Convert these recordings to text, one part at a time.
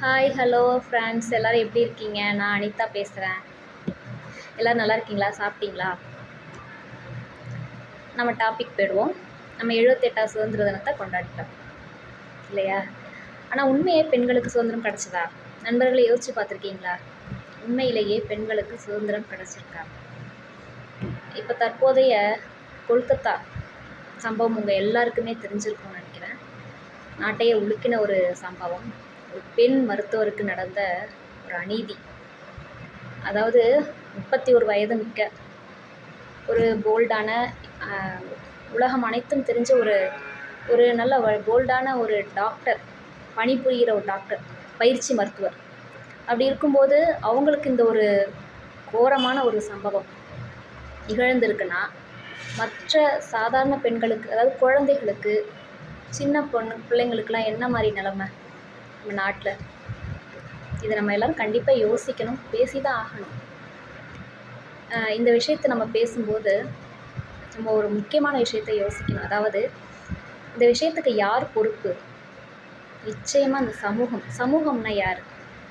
Hi hello friends எல்லோரும் எப்படி இருக்கீங்க? நான் அனிதா பேசுகிறேன் எல்லோரும் நல்லா இருக்கீங்களா? சாப்பிட்டீங்களா? நம்ம டாபிக் போயிடுவோம். நம்ம எழுபத்தெட்டாம் சுதந்திர தினத்தை கொண்டாடிட்டோம். இல்லையா? ஆனால் உண்மையே பெண்களுக்கு சுதந்திரம் கிடச்சதா? நண்பர்களை யோசித்து பார்த்துருக்கீங்களா? உண்மையிலேயே பெண்களுக்கு சுதந்திரம் கிடச்சிருக்கா? இப்போ தற்போதைய கொல்கத்தா சம்பவம் உங்கள் எல்லாருக்குமே தெரிஞ்சிருக்கும்னு நினைக்கிறேன். நாட்டையே உலுக்கின ஒரு சம்பவம். ஒரு பெண் மருத்துவருக்கு நடந்த ஒரு அநீதி. அதாவது முப்பத்தி ஒரு வயது மிக்க ஒரு போல்டான உலகம் அனைத்தும் தெரிஞ்ச ஒரு ஒரு நல்ல வ- போல்டான ஒரு டாக்டர் பணிபுரிகிற ஒரு டாக்டர் பயிற்சி மருத்துவர். அப்படி இருக்கும்போது அவங்களுக்கு இந்த ஒரு கோரமான ஒரு சம்பவம் நிகழ்ந்திருக்குன்னா மற்ற சாதாரண பெண்களுக்கு அதாவது குழந்தைகளுக்கு சின்ன பொண்ணு பிள்ளைங்களுக்கெல்லாம் என்ன மாதிரி நிலமை? நம்ம நாட்டில். இதை நம்ம எல்லோரும் கண்டிப்பாக யோசிக்கணும் பேசி தான் ஆகணும் இந்த விஷயத்தை நம்ம பேசும்போது நம்ம ஒரு முக்கியமான விஷயத்தை யோசிக்கணும். அதாவது இந்த விஷயத்துக்கு யார் பொறுப்பு? நிச்சயமாக இந்த சமூகம். சமூகம்னா யார்?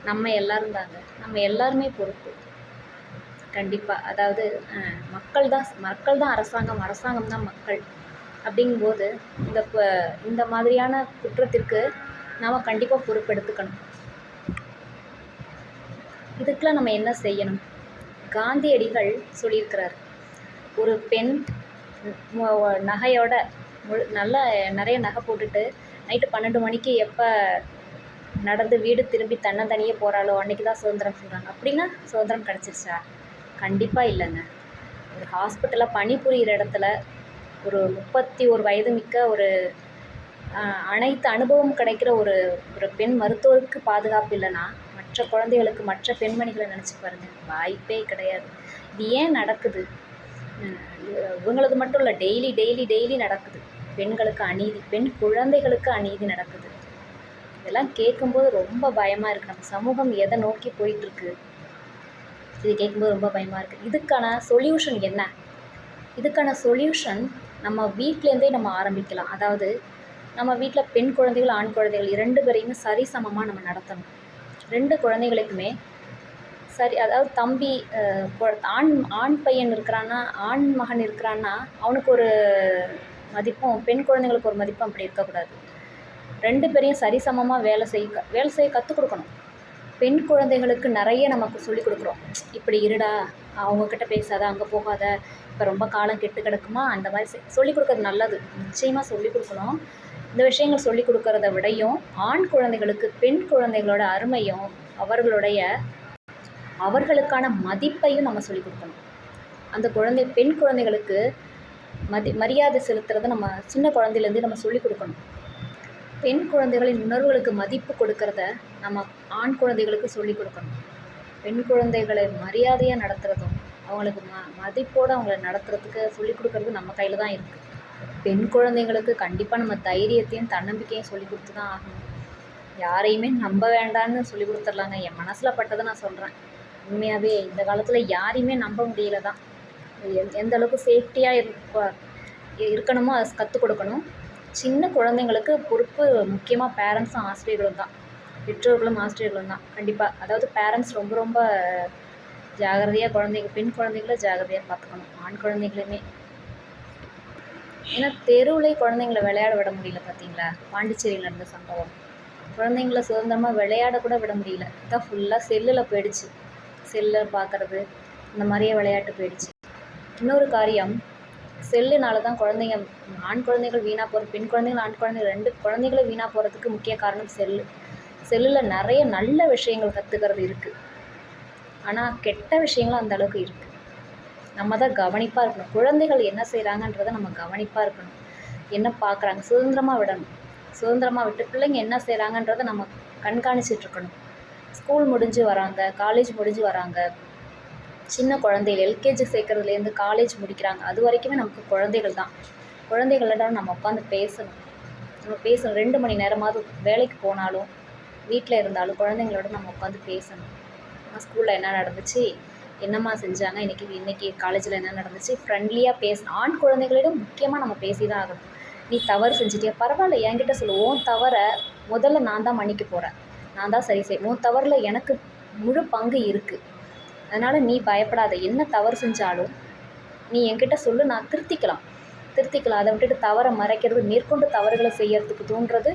நம்ம எல்லோரும் தாங்க. நம்ம எல்லாருமே பொறுப்பு. கண்டிப்பாக அதாவது மக்கள் தான் மக்கள் தான் அரசாங்கம் அரசாங்கம் தான் மக்கள். அப்படிங்கும்போது இந்த இந்த மாதிரியான குற்றத்திற்கு நாம் கண்டிப்பாக பொறுப்பெடுத்துக்கணும். இதுக்கெலாம் நம்ம என்ன செய்யணும்? காந்தியடிகள் சொல்லியிருக்கிறார். ஒரு பெண் நகையோட முழு நல்லா நிறைய நகை போட்டுட்டு நைட்டு பன்னெண்டு மணிக்கு எப்போ நடந்து வீடு திரும்பி தன்னந்தனியே போகிறாளோ அன்றைக்கி தான் சுதந்திரம் சொல்கிறாங்க அப்படின்னா சுதந்திரம் கிடச்சிருச்சா? கண்டிப்பாக இல்லைங்க. ஒரு ஹாஸ்பிட்டலில் பணிபுரிகிற இடத்துல ஒரு முப்பத்தி ஒரு வயது மிக்க ஒரு அனைத்து அனுபவம் கிடைக்கிற ஒரு ஒரு பெண் மருத்துவருக்கு பாதுகாப்பு இல்லைன்னா மற்ற குழந்தைகளுக்கு மற்ற பெண்மணிகளை நினச்சி பாருங்கள் வாய்ப்பே கிடையாது. இது ஏன் நடக்குது? இவங்களது மட்டும் இல்லை டெய்லி டெய்லி டெய்லி நடக்குது. பெண்களுக்கு அநீதி பெண் குழந்தைகளுக்கு அநீதி நடக்குது. இதெல்லாம் கேட்கும்போது ரொம்ப பயமாக இருக்குது நம்ம சமூகம் எதை நோக்கி போயிட்டுருக்கு? இது கேட்கும்போது ரொம்ப பயமாக இருக்குது இதுக்கான சொல்யூஷன் என்ன? இதுக்கான சொல்யூஷன் நம்ம வீட்டிலேருந்தே நம்ம ஆரம்பிக்கலாம். அதாவது நம்ம வீட்டில் பெண் குழந்தைகள் ஆண் குழந்தைகள் இரண்டு பேரையுமே சரிசமமாக நம்ம நடத்தணும். ரெண்டு குழந்தைகளுக்குமே சரி அதாவது தம்பி ஆண் ஆண் பையன் இருக்கிறான்னா ஆண் மகன் இருக்கிறான்னா அவனுக்கு ஒரு மதிப்பும் பெண் குழந்தைங்களுக்கு ஒரு மதிப்பும் அப்படி இருக்கக்கூடாது. ரெண்டு பேரையும் சரிசமமாக வேலை செய்ய வேலை செய்ய கற்றுக் கொடுக்கணும். பெண் குழந்தைகளுக்கு நிறைய நமக்கு சொல்லிக் கொடுக்குறோம். இப்படி இருடா அவங்கக்கிட்ட பேசாத அங்கே போகாத இப்போ ரொம்ப காலம் கெட்டு கிடக்குமா அந்த மாதிரி சொல்லிக் கொடுக்கறது நல்லது. நிச்சயமாக சொல்லிக் கொடுக்கணும். இந்த விஷயங்கள் சொல்லிக் கொடுக்கறத விடையும் ஆண் குழந்தைகளுக்கு பெண் குழந்தைகளோட அருமையும் அவர்களுடைய அவர்களுக்கான மதிப்பையும் நம்ம சொல்லிக் கொடுக்கணும். அந்த குழந்தை பெண் குழந்தைகளுக்கு மதி மரியாதை செலுத்துறதை நம்ம சின்ன குழந்தையிலேருந்து நம்ம சொல்லிக் கொடுக்கணும். பெண் குழந்தைகளின் உணர்வுகளுக்கு மதிப்பு கொடுக்கறத நம்ம ஆண் குழந்தைகளுக்கு சொல்லிக் கொடுக்கணும். பெண் குழந்தைகளை மரியாதையாக நடத்துகிறதும் அவங்களுக்கு ம மதிப்போடு அவங்கள நடத்துறதுக்கு சொல்லிக் கொடுக்கறது நம்ம கையில் தான் இருக்குது பெண் குழந்தைங்களுக்கு கண்டிப்பாக நம்ம தைரியத்தையும் தன்னம்பிக்கையும் சொல்லிக் கொடுத்து தான் ஆகணும். யாரையுமே நம்ப வேண்டான்னு சொல்லி கொடுத்துர்லாங்க என் மனசில் பட்டதை நான் சொல்கிறேன் உண்மையாகவே இந்த காலத்தில் யாரையுமே நம்ப முடியல தான். எந்த எந்த அளவுக்கு சேஃப்டியாக இருப்ப இருக்கணுமோ அதை கற்றுக் கொடுக்கணும். சின்ன குழந்தைங்களுக்கு பொறுப்பு முக்கியமாக பேரண்ட்ஸும் ஆசிரியர்களும் தான். பெற்றோர்களும் ஆசிரியர்களும் தான். கண்டிப்பாக அதாவது பேரண்ட்ஸ் ரொம்ப ரொம்ப ஜாகிரதையாக குழந்தைங்க பெண் குழந்தைங்கள ஜாகிரதையாக பார்த்துக்கணும். ஆண் குழந்தைங்களுமே ஏன்னா தெருவிலே குழந்தைங்கள விளையாட விட முடியல பார்த்தீங்களா பாண்டிச்சேரியில் இருந்த சம்பவம். குழந்தைங்கள சுதந்திரமாக விளையாட கூட விட முடியல. இதான் ஃபுல்லாக செல்லில் போயிடுச்சு. செல்லில் பார்க்குறது இந்த மாதிரியே விளையாட்டு போயிடுச்சு. இன்னொரு காரியம் செல்லுனால தான் குழந்தைங்க ஆண் குழந்தைகள் வீணாக போகிற பெண் குழந்தைகள் ஆண் குழந்தைகள் ரெண்டு குழந்தைகளும் வீணாக போகிறதுக்கு முக்கிய காரணம் செல்லு. செல்லில் நிறைய நல்ல விஷயங்கள் கற்றுக்கிறது இருக்குது ஆனால் கெட்ட விஷயங்களும் அந்த அளவுக்கு இருக்குது நம்ம தான் கவனிப்பாக இருக்கணும். குழந்தைகள் என்ன செய்கிறாங்கன்றதை நம்ம கவனிப்பாக இருக்கணும். என்ன பார்க்குறாங்க சுதந்திரமாக விடணும். சுதந்திரமாக விட்டு பிள்ளைங்க என்ன செய்கிறாங்கன்றதை நம்ம கண்காணிச்சிட்ருக்கணும் ஸ்கூல் முடிஞ்சு வராங்க காலேஜ் முடிஞ்சு வராங்க. சின்ன குழந்தைகள் எல்கேஜி சேர்க்குறதுலேருந்து காலேஜ் முடிக்கிறாங்க. அது வரைக்குமே நமக்கு குழந்தைகள் தான். குழந்தைகளிடம் நம்ம உட்காந்து பேசணும். நம்ம பேசணும். ரெண்டு மணி நேரமாவது வேலைக்கு போனாலும் வீட்டில் இருந்தாலும் குழந்தைங்களோட நம்ம உட்காந்து பேசணும். ஸ்கூலில் என்ன நடந்துச்சு? என்னம்மா செஞ்சாங்க? இன்றைக்கி இன்றைக்கி காலேஜில் என்ன நடந்துச்சு? ஃப்ரெண்ட்லியாக பேசணும் ஆண் குழந்தைகளிடம் முக்கியமாக நம்ம பேசி தான் ஆகணும். நீ தவறு செஞ்சிட்டியா? பரவாயில்ல என்கிட்ட சொல்லு. உன் தவறை முதல்ல நான் தான் மன்னிக்க போகிறேன் நான் தான் சரி செய். உன் தவறில் எனக்கு முழு பங்கு இருக்குது அதனால் நீ பயப்படாத. என்ன தவறு செஞ்சாலும் நீ என்கிட்ட சொல்லு. நான் திருத்திக்கலாம். திருத்திக்கலாம். அதை விட்டுட்டு தவறை மறைக்கிறது மேற்கொண்டு தவறுகளை செய்யறதுக்கு தோன்றது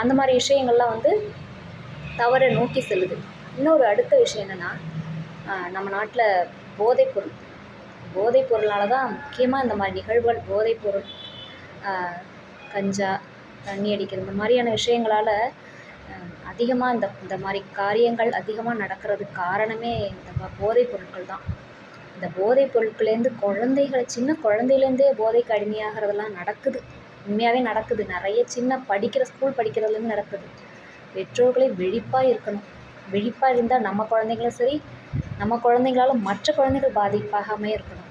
அந்த மாதிரி விஷயங்கள்லாம் வந்து தவறை நோக்கி செல்லுது. இன்னொரு அடுத்த விஷயம் என்னென்னா நம்ம நாட்டில் போதைப்பொருள் போதைப்பொருளால் தான் முக்கியமாக இந்த மாதிரி நிகழ்வுகள் போதைப்பொருள் கஞ்சா தண்ணி அடிக்கிறது இந்த மாதிரியான விஷயங்களால் அதிகமாக இந்த இந்த மாதிரி காரியங்கள் அதிகமாக நடக்கிறதுக்கு காரணமே இந்த போதைப் பொருட்கள் தான். இந்த போதைப் பொருட்கள்லேருந்து குழந்தைகளை சின்ன குழந்தையிலேருந்தே போதைக்கு அடிமையாகிறதெல்லாம் நடக்குது. உண்மையாகவே நடக்குது. நிறைய சின்ன படிக்கிற ஸ்கூல் படிக்கிறதுலேருந்து நடக்குது. பெற்றோர்களே விழிப்பாக இருக்கணும். விழிப்பாக இருந்தால் நம்ம குழந்தைங்களும் சரி நம்ம குழந்தைங்களால மற்ற குழந்தைகள் பாதிப்பாகாமே இருக்கணும்.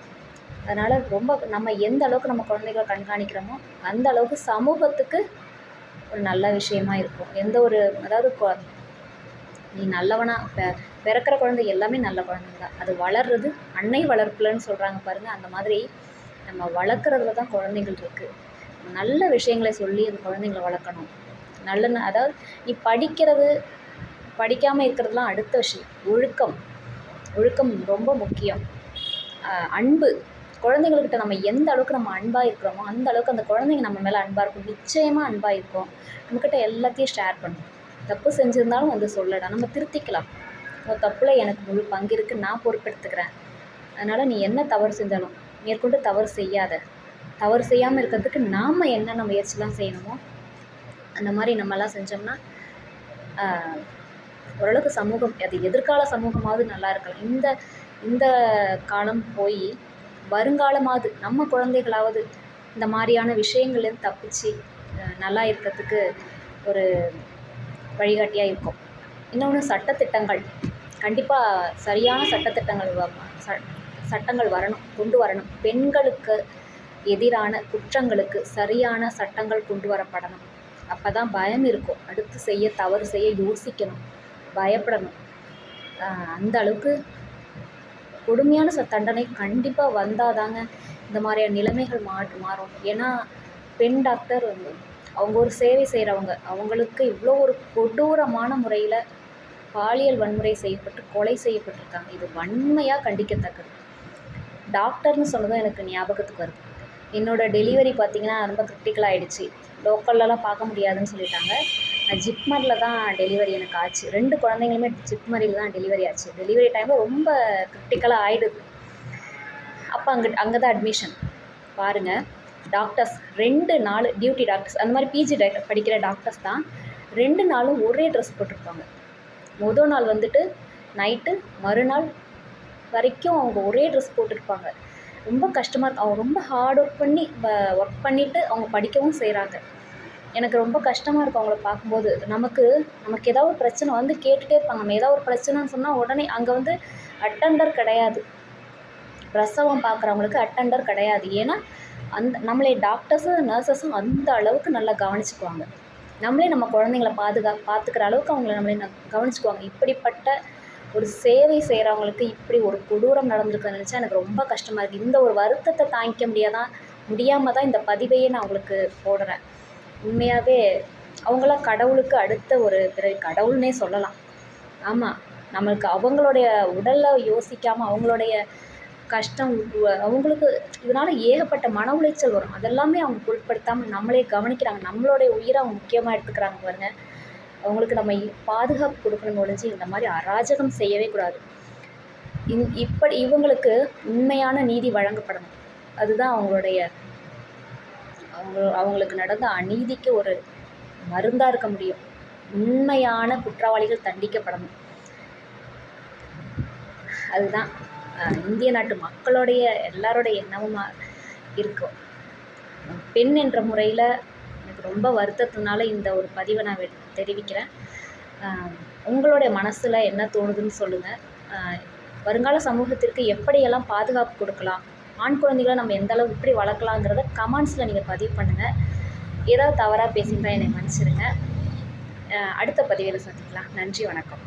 அதனால் ரொம்ப நம்ம எந்த அளவுக்கு நம்ம குழந்தைகளை கண்காணிக்கிறோமோ அந்த அளவுக்கு சமூகத்துக்கு ஒரு நல்ல விஷயமா இருக்கும். எந்த ஒரு அதாவது நீ நல்லவனா பிறக்கிற குழந்தை எல்லாமே நல்ல குழந்தைங்க தான். அது வளர்றது அன்னை வளர்ப்புலன்னு சொல்கிறாங்க பாருங்கள் அந்த மாதிரி நம்ம வளர்க்குறதுல தான் குழந்தைகள் இருக்குது நல்ல விஷயங்களை சொல்லி அந்த குழந்தைங்களை வளர்க்கணும். நல்ல அதாவது நீ படிக்கிறது படிக்காமல் இருக்கிறதுலாம் அடுத்த விஷயம். ஒழுக்கம். ஒழுக்கம் ரொம்ப முக்கியம். அன்பு. குழந்தைங்கள்கிட்ட நம்ம எந்த அளவுக்கு நம்ம அன்பாக இருக்கிறோமோ அந்த அளவுக்கு அந்த குழந்தைங்க நம்ம மேலே அன்பாக இருக்கும். நிச்சயமாக அன்பாக இருக்கும். நம்மக்கிட்ட எல்லாத்தையும் ஷேர் பண்ணும். தப்பு செஞ்சுருந்தாலும் வந்து சொல்லடா நம்ம திருத்திக்கலாம். உன் தப்பில் எனக்கு முழு பங்கு இருக்குது நான் பொறுப்பெடுத்துக்கிறேன். அதனால் நீ என்ன தவறு செஞ்சாலும் மேற்கொண்டு தவறு செய்யாத. தவறு செய்யாமல் இருக்கிறதுக்கு நாம் என்னென்ன முயற்சிலாம் செய்யணுமோ அந்த மாதிரி நம்மலாம் செஞ்சோம்னா ஓரளவுக்கு சமூகம் அது எதிர்கால சமூகமாவது நல்லா இருக்கலாம். இந்த இந்த காலம் போய் வருங்காலமாவது நம்ம குழந்தைகளாவது இந்த மாதிரியான விஷயங்கள்லேருந்து தப்பிச்சு நல்லா இருக்கிறதுக்கு ஒரு வழிகாட்டியாக இருக்கும். இன்னொன்று சட்டத்திட்டங்கள். கண்டிப்பாக சரியான சட்டத்திட்டங்கள் ச- சட்டங்கள் வரணும் கொண்டு வரணும். பெண்களுக்கு எதிரான குற்றங்களுக்கு சரியான சட்டங்கள் கொண்டு வரப்படணும். அப்போ தான் பயம் இருக்கும். அடுத்து செய்ய தவறு செய்ய யோசிக்கணும். பயப்படணும். அந்த அளவுக்கு கொடுமையான ச தண்டனை கண்டிப்பாக வந்தால் தாங்க இந்த மாதிரியான நிலைமைகள் மாற்று மாறும். ஏன்னா பெண் டாக்டர் வந்து அவங்க ஒரு சேவை செய்கிறவங்க அவங்களுக்கு இவ்வளோ ஒரு கொடூரமான முறையில் பாலியல் வன்முறை செய்யப்பட்டு கொலை செய்யப்பட்டிருக்காங்க. இது வன்மையாக கண்டிக்கத்தக்கது. டாக்டர்னு சொன்னதும் எனக்கு ஞாபகத்துக்கு வருது. என்னோட டெலிவரி பார்த்தீங்கன்னா ரொம்ப கிரிட்டிக்கல் ஆகிடுச்சு லோக்கல்லலாம் பார்க்க முடியாதுன்னு சொல்லிட்டாங்க. நான் ஜிப்மரில் தான் டெலிவரி எனக்கு ஆச்சு. ரெண்டு குழந்தைங்களுமே ஜிப்மரியில் தான் டெலிவரி ஆச்சு. டெலிவரி டைமில் ரொம்ப கிரிட்டிக்கலாக ஆகிடுது அப்போ அங்கே அங்கே தான் அட்மிஷன் பாருங்கள் டாக்டர்ஸ் ரெண்டு நாள் டியூட்டி டாக்டர்ஸ் அந்த மாதிரி பிஜி படிக்கிற டாக்டர்ஸ் தான் ரெண்டு நாளும் ஒரே ட்ரெஸ் போட்டிருப்பாங்க. மொதல் நாள் வந்துட்டு நைட்டு மறுநாள் வரைக்கும் அவங்க ஒரே ட்ரெஸ் போட்டிருப்பாங்க. ரொம்ப கஷ்டமாக இருக்கும் அவங்க ரொம்ப ஹார்ட் ஒர்க் பண்ணி ஒர்க் பண்ணிவிட்டு அவங்க படிக்கவும் செய்கிறாங்க எனக்கு ரொம்ப கஷ்டமாக இருக்கும் அவங்கள பார்க்கும்போது. நமக்கு நமக்கு ஏதாவது ஒரு பிரச்சனை வந்து கேட்டுகிட்டே இருப்பாங்க. நம்ம ஏதாவது ஒரு பிரச்சனைன்னு சொன்னால் உடனே அங்கே வந்து அட்டெண்டர் கிடையாது. பிரசவம் பார்க்குறவங்களுக்கு அட்டெண்டர் கிடையாது. ஏன்னா அந்த நம்மளே டாக்டர்ஸும் நர்சஸும் அந்த அளவுக்கு நல்லா கவனிச்சுக்குவாங்க. நம்மளே நம்ம குழந்தைங்கள பாதுகா பார்த்துக்கிற அளவுக்கு அவங்கள நம்மளே ந- கவனிச்சுக்குவாங்க. இப்படிப்பட்ட ஒரு சேவை செய்கிறவங்களுக்கு இப்படி ஒரு கொடூரம் நடந்திருக்குன்னு நினச்சா எனக்கு ரொம்ப கஷ்டமாக இருக்குது இந்த ஒரு வருத்தத்தை தாங்கிக்க முடியாதான் முடியாமல் தான் இந்த பதிவையே நான் அவங்களுக்கு போடுறேன். உண்மையாகவே அவங்களாம் கடவுளுக்கு அடுத்த ஒரு பிறகு கடவுள்னே சொல்லலாம். ஆமாம் நம்மளுக்கு அவங்களுடைய உடலை யோசிக்காமல் அவங்களுடைய கஷ்டம் அவங்களுக்கு இதனால் ஏகப்பட்ட மன உளைச்சல் வரும். அதெல்லாமே அவங்க பொருட்படுத்தாமல் நம்மளே கவனிக்கிறாங்க. நம்மளுடைய உயிரை அவங்க முக்கியமாக எடுத்துக்கிறாங்க பாருங்கள் அவங்களுக்கு நம்ம பாதுகாப்பு கொடுக்கணும் ஒழிஞ்சு இந்த மாதிரி அராஜகம் செய்யவே கூடாது. இந் இப்படி இவங்களுக்கு உண்மையான நீதி வழங்கப்படணும். அதுதான் அவங்களுடைய அவங்க அவங்களுக்கு நடந்த அநீதிக்கு ஒரு மருந்தாக இருக்க முடியும். உண்மையான குற்றவாளிகள் தண்டிக்கப்படணும். அதுதான் இந்திய நாட்டு மக்களுடைய எல்லாருடைய எண்ணமுமா இருக்கும் பெண் என்ற முறையில் எனக்கு ரொம்ப வருத்தத்தினால இந்த ஒரு பதிவை நான் தெரிவிக்கிறேன். உங்களுடைய மனசில் என்ன தோணுதுன்னு சொல்லுங்கள் வருங்கால சமூகத்திற்கு எப்படியெல்லாம் பாதுகாப்பு கொடுக்கலாம்? ஆண் குழந்தைகளை நம்ம எந்த அளவு இப்படி வளர்க்கலாங்கிறத கமெண்ட்ஸில் நீங்கள் பதிவு பண்ணுங்கள் ஏதாவது தவறாக பேசியிருந்தால் என்னை மன்னிச்சிடுங்க அடுத்த பதிவில் சந்திக்கலாம். நன்றி வணக்கம்.